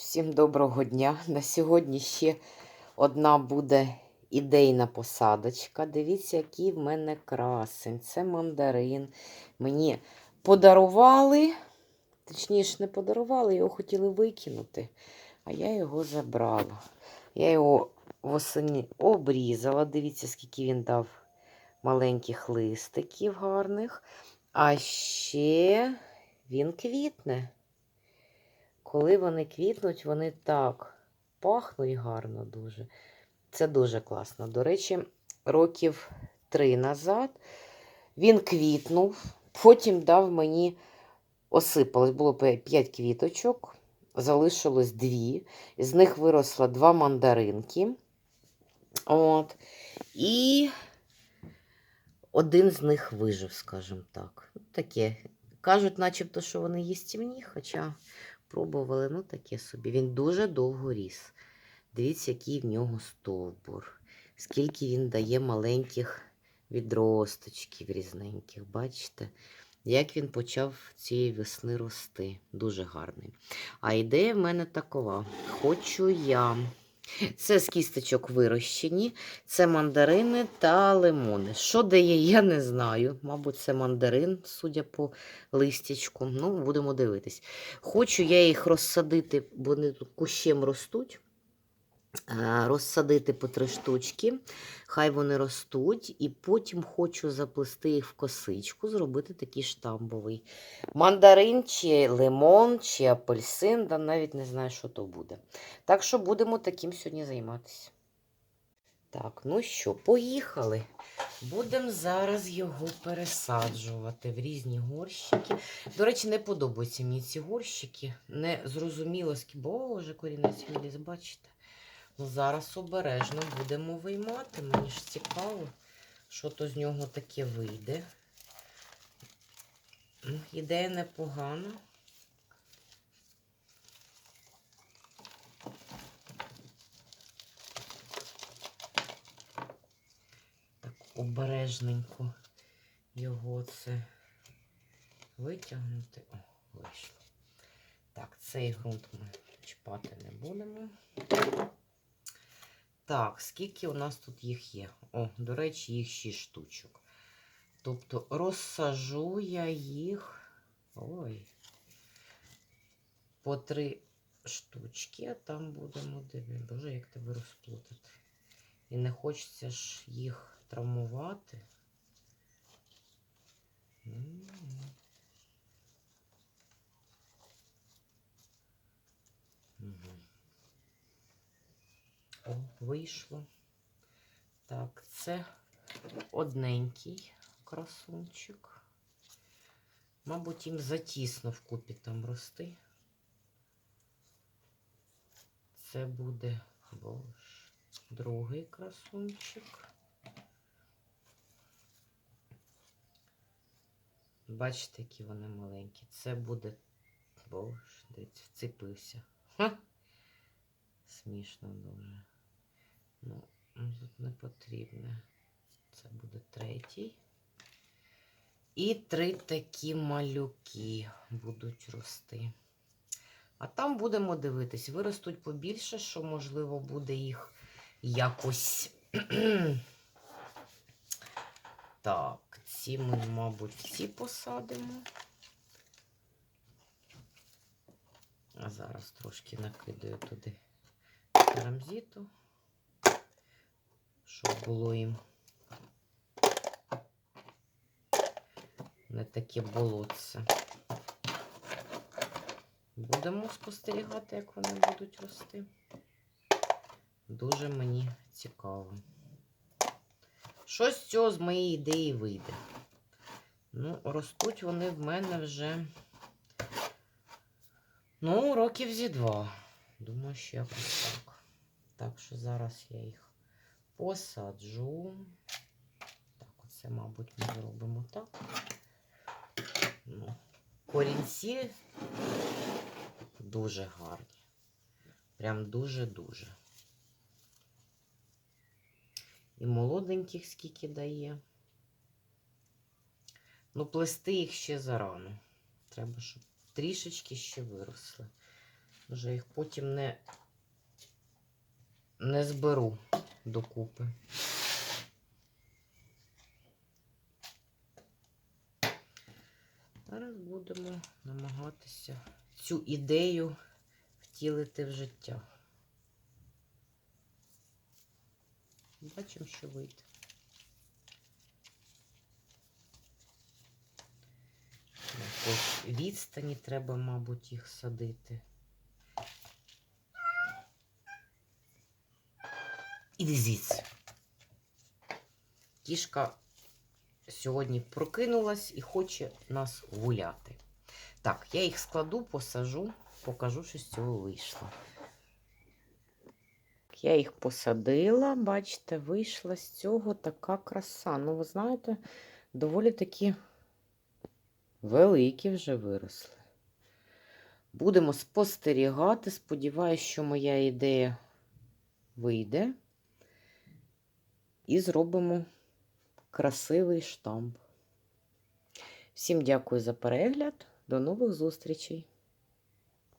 Всім доброго дня. На сьогодні ще одна буде ідейна посадочка. Дивіться, який в мене красень. Це мандарин. Мені подарували, точніше, не подарували, його хотіли викинути, а я його забрала. Я його восені обрізала. Дивіться, скільки він дав маленьких листиків гарних. А ще він квітне. Коли вони квітнуть, вони так пахнуть гарно дуже. Це дуже класно. До речі, років три назад він квітнув, потім дав мені осипалось, було 5 квіточок, залишилось дві. З них виросло два мандаринки. От. І один з них вижив, скажімо так. Таке. Кажуть, начебто, що вони їстівні, хоча пробували, ну таке собі. Він дуже довго ріс. Дивіться, який в нього стовбур. Скільки він дає маленьких відросточків різненьких. Бачите? Як він почав цієї весни рости. Дуже гарний. А ідея в мене такова. Хочу я. Це з кісточок вирощені, це мандарини та лимони. Що дає, я не знаю. Мабуть, це мандарин, судя по листячку. Ну, будемо дивитись. Хочу я їх розсадити, бо вони тут кущем ростуть. Е, Розсадити по три штучки, хай вони ростуть, і потім хочу заплести їх в косичку, зробити такий штамбовий. Мандарин, чи лимон, чи апельсин, да навіть не знаю, що то буде. Так що будемо таким сьогодні займатися. Так, ну що, поїхали. Будемо зараз його пересаджувати в різні горщики. До речі, не подобаються мені ці горщики. Не зрозуміло, скільки. Боже, корінець виліз, бачите? Зараз обережно будемо виймати. Мені ж цікаво, що то з нього таке вийде. Ну, Ідея непогана. Так обережненько його це витягнути. О, вийшло. Так, цей ґрунт ми чіпати не будемо. Так, скільки у нас тут їх є? О, до речі, їх 6 штучок. Тобто розсажу я їх. Ой. По три штучки, а там будемо дивитися. Боже, як тебе розплутати. І не хочеться ж їх травмувати. О, вийшло. Так, це одненький красунчик. Мабуть, їм затісно вкупі там рости. Це буде боже, другий красунчик. Бачите, які вони маленькі. Це буде. Боже, дивіться, вцепився. Ха! Смішно дуже. Ну, тут не потрібне. Це буде третій. І три такі малюки будуть рости. А там будемо дивитись, виростуть побільше, що, можливо, буде їх якось. так, ці ми, мабуть, всі посадимо. А зараз трошки накидаю туди керамзиту, щоб було їм не таке болотце. Будемо спостерігати, як вони будуть рости. Дуже мені цікаво. Що з цього з моєї ідеї вийде? Ну, ростуть вони в мене вже, ну, років зі два. Думаю, що якось так. Так що зараз я їх посаджу. Так, оце, мабуть, ми зробимо так. Ну, корінці дуже гарні. Прям дуже-дуже. І молоденьких скільки дає. Ну, плести їх ще зарано. Треба, щоб трішечки ще виросли. Вже їх потім не, не зберу докупи. Зараз будемо намагатися цю ідею втілити в життя. Бачимо, що вийде. Якоїсь відстані треба, мабуть, їх садити. Іди звідси. Кішка сьогодні прокинулась і хоче нас гуляти. Так, я їх складу, посажу, покажу, що з цього вийшло. Я їх посадила, бачите, вийшла з цього така краса. Ну, ви знаєте, доволі такі великі вже виросли. Будемо спостерігати. Сподіваюсь, що моя ідея вийде. І зробимо красивий штамп. Всім дякую за перегляд. До нових зустрічей!